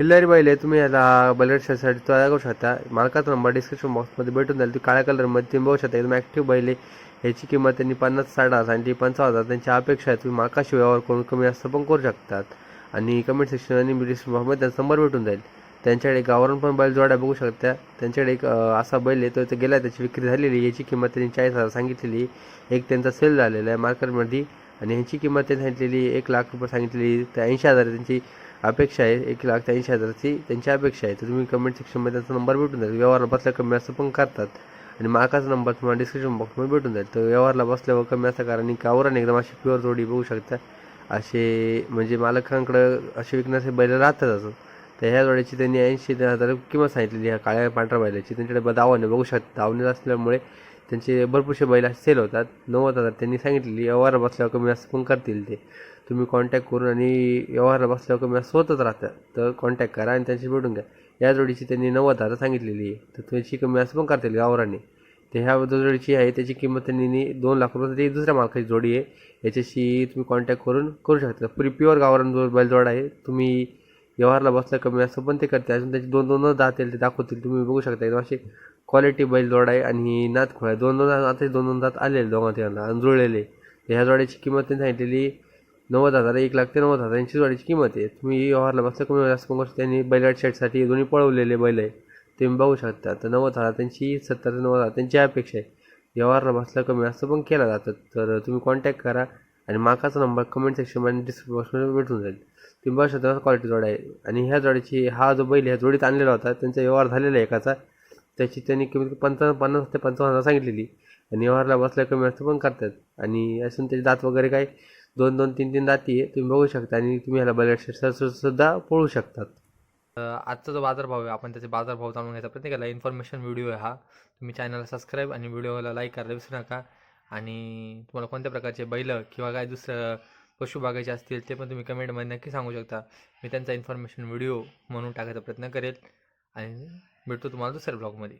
किल्लारी बैल आहे तुम्ही याला बलरसाठी तयार करू शकता मालकाचा नंबर डिस्क्रिप्शन बॉक्समध्ये भेटून जाईल तुम्ही काळ्या कलरमध्ये तुम्ही बघू शकता एकदम ॲक्टिव्ह बैल आहे ह्याची किंमत त्यांनी पन्नास साठ हजार आणि ती पंचावन्न हजार त्यांची अपेक्षा आहे तुम्ही मालकाशी व्यवहार करून कमी जास्त पण करू शकतात आणि कमेंट सेक्शन आणि डिस्क्रिप्शन बॉक्समध्ये त्यांचा नंबर भेटून जाईल त्यांच्याकडे गावावरून पण बैल जोड्या बघू शकता त्यांच्याकडे एक असा बैल आहे तो इथं गेला त्याची विक्री झालेली याची किंमत त्यांनी चाळीस हजार सांगितलेली एक त्यांचा सेल झालेला आहे मार्केटमध्ये आणि ह्याची किंमत त्यांनी सांगितलेली एक लाख रुपये सांगितलेली तर ऐंशी हजार त्यांची अपेक्षा आहे एक लाख ऐंशी हजाराची त्यांची अपेक्षा आहे. तर तुम्ही कमेंट सेक्शनमध्ये त्यांचा नंबर भेटून जाईल व्यवहार बसल्या कमी असं पण करतात. आणि माकाचा नंबर तुम्हाला डिस्क्रिप्शन बॉक्समध्ये भेटून जाईल तर व्यवहारला बसल्यावर कमी असं कारण आणि गावरान एकदम अशी प्युअर जोडी बघू शकता. असे म्हणजे मालकांकडं असे विकण्याचे बैल राहतात असं. तर ह्या जोड्याची त्यांनी ऐंशी हजार किंमत सांगितलेली ह्या काळ्या पांढऱ्या बैलाची. त्यांच्याकडे दावाने बघू शकता. दावणे असल्यामुळे त्यांचे भरपूरसे बैल असे सेल होतात. नव्वद हजार त्यांनी सांगितलेली व्यवहार बसल्यावर कमी असं पण करतील ते. तुम्ही कॉन्टॅक्ट करून आणि व्यवहार बसल्यावर कमी जास्त होतच राहतात. तर कॉन्टॅक्ट करा आणि त्यांची भेटून घ्या. या जोडीची त्यांनी नव्वद हजार सांगितलेली आहे. तर त्याची कमी असं पण करतील गावराने? तर ह्या जोडीची आहे त्याची किंमत त्यांनी नी- दोन लाख रुपये ती दुसऱ्या मालकाची जोडी आहे. याच्याशी तुम्ही कॉन्टॅक्ट करून करू शकता. पुरी प्युअर गावरान जो बैलजोड आहे तुम्ही व्यवहारला बसला कमी असं पण ते करते अजून त्याचे दोन दोन दात ते दाखवतील. तुम्ही बघू शकता. एकदम असे क्वालिटी बैल जोड आहे आणि नात आहे दोन दोन आता दोन दोन दात आलेले दोघां त्यांना आणि जुळलेले. ह्या जोड्याची किंमत त्यांनी सांगितलेली नव्वद हजार एक लाख ते नव्वद हजार यांची जोडीची किंमत आहे. तुम्ही व्यवहारला बसला कमी जास्त कमी करू त्यांनी बैलगाड शेटसाठी दोन्ही पळवलेले बैल आहे. तुम्ही बघू शकता. तर नव्वद हजार त्यांची सत्तर ते नव्वद हजार त्यांची अपेक्षा आहे. व्यवहारला बसला कमी जास्त पण केला जातं. तर तुम्ही कॉन्टॅक्ट करा आणि माकाचा नंबर कमेंट सेक्शनमध्ये डिस्क्रिप्शन बॉक्समध्ये भेटून जाईल. तुम्ही बघू शकता क्वालिटी जोड आहे. आणि ह्या जोडीची हा जो बैल ह्या जोडीत आणलेला होता त्यांचा व्यवहार झालेला आहे एकाचा. त्याची त्यांनी कमीत पंचावन्न पन्नास ते पंचावन्न हजार सांगितलेली. आणि व्यवहारला बसल्या कमी असतं पण करतात. आणि असून त्याचे दात वगैरे काय दोन दोन तीन तीन दाती आहे तुम्ही बघू शकता. आणि तुम्ही ह्याला बलट सुद्धा पळू शकतात. आजचा जो बाजारभाव आहे आपण त्याचे बाजारभाव जाणून घ्यायचा प्रयत्न केला. इन्फॉर्मेशन व्हिडिओ आहे हा. तुम्ही चॅनलला सबस्क्राईब आणि व्हिडिओला लाईक करायला विसरू नका. आणि तुम्हाला कोणत्या प्रकारचे बैल किंवा काय दुसरं पशु बागायचे असतील ते पण तुम्ही कमेंटमध्ये नक्की सांगू शकता. मी त्यांचा इन्फॉर्मेशन व्हिडिओ म्हणून टाकायचा प्रयत्न करेल. आणि भेटतो तुम्हाला दुसऱ्या ब्लॉगमध्ये